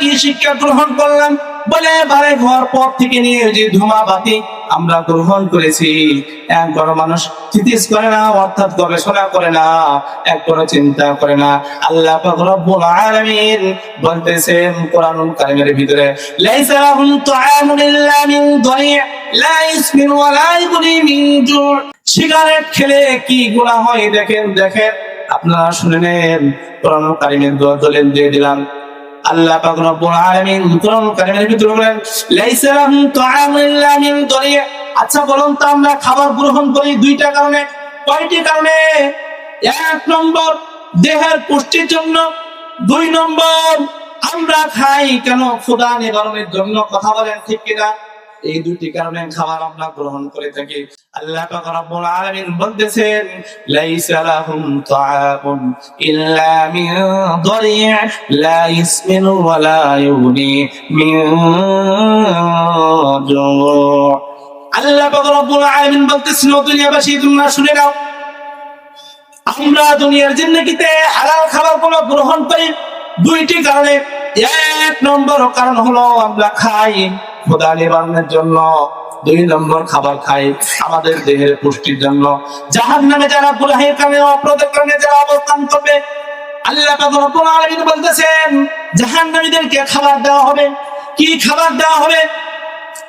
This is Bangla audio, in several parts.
কি শিক্ষা গ্রহণ করলাম। বলে বারে ঘর পর থেকে নিয়ে যে ধুমা বাতি আমরা গ্রহণ করেছি। একবার মানুষ থিতিস করে না, অর্থাৎ গবেষণা করে না একবার চিন্তা করে না। আল্লাহ বলতেছেন ভিতরে তুআমুন ইল্লা মিন লা ইসমিন ওয়া লা ইগুনি মিন সিগারেট খেলে কি গুনাহ হয় দেখেন দেখেন। আপনারা শুনে নেন, কোরআনুল কারীমের দলিল দিয়ে দিলাম। আল্লাহ পাক রব্বুল আলামিন কারিমের ভিতরে বলেন, লাইসা লাহুম ইল্লা মিন দরিয়া আচ্ছা বলুন তো আমরা খাবার গ্রহণ করি দুইটা কারণে। কয়টি কারণে? এক নম্বর, দেহের পুষ্টির জন্য। দুই নম্বর, আমরা খাই কেন? ক্ষুধা নিবারণের জন্য। কথা বলেন ঠিক কিনা? এই দুটি কারণে খাবার আমরা গ্রহণ করে থাকি। আল্লাহ পাক রব্বুল আলামিন বলতেছেন, লাইসা লাহুম তুআমুন ইল্লা মিন লা ওয়া লা ইউনি মিন আল্লাহ পাক রব্বুল আলামিন বলতেছেন দুনিয়াবাসী, তোমরা শুনে নাও, আমরা দুনিয়ার জিন্দগিতে হালাল খাবারগুলো গ্রহণ করি। দুইটি কারণে, এক নম্বর কারণ হলো আমরা খাই। খোদা নিবারণের জন্য দুই নম্বর খাবার খাই আমাদের দেহের পুষ্টির জন্য। জাহান নামে যারা গুলাহের কারণে অপরাধের কারণে যারা অবস্থান করবে, আল্লাহ রব্বুল আলামিন বলতেছেন, জাহান্নামীদেরকে খাবার দেওয়া হবে। কি খাবার দেওয়া হবে?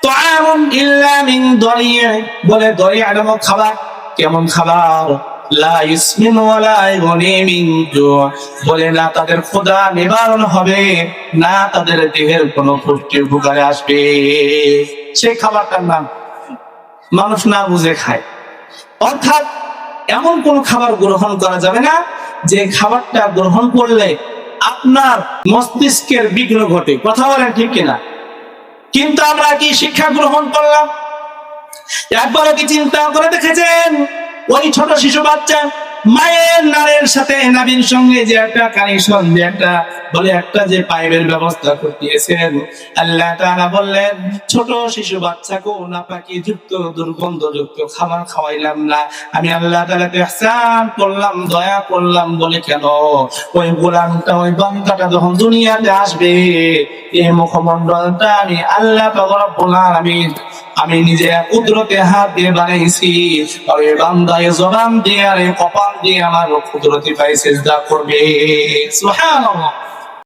তাআমুন ইল্লা মিন দরিয়া। বলে দরিয়া নামক খাবার, কেমন খাবার? বলে, না, তাদের ক্ষুধা নিবারণ হবে, না তাদের দেহের কোনো পুষ্টি উপকারে আসবে। সেই খাবারটার নাম মানুষ না বুঝে খায়। অর্থাৎ এমন কোন খাবার গ্রহণ করা যাবে না, যে খাবারটা গ্রহণ করলে আপনার মস্তিষ্কের বিঘ্ন ঘটে। কথা বলেন ঠিক কিনা? কিন্তু আমরা কি শিক্ষা গ্রহণ করলাম? একবারও কি চিন্তা করে দেখেছেন? ওই ছোট শিশু বাচ্চা মায়ের নারের সাথে নাবির সঙ্গে যে একটা কানেকশন যে একটা, বলে একটা যে পাইপের ব্যবস্থা করতেছেন। আল্লাহ তাআলা বললেন, ছোট শিশু বাচ্চাকে নাপাকি যুক্ত দুর্গন্ধ যুক্ত খাবার খাওয়াইলাম না। আমি আল্লাহ তাআলাকে ইহসান করলাম, দয়া করলাম বলে কেন? ওই গোলামটা, ওই বান্দাটা যখন দুনিয়াতে আসবে, এই মুখমন্ডলটা আমি আল্লাহ পাক রব্বুল আলামিন, আমি নিজে কুদরতে হাত দিয়ে বানাইছি। এই বান্দায় জবান দিয়ে আর কপাল আমার কুদরতি পাই সেজদা করবে। সুবহানাল্লাহ।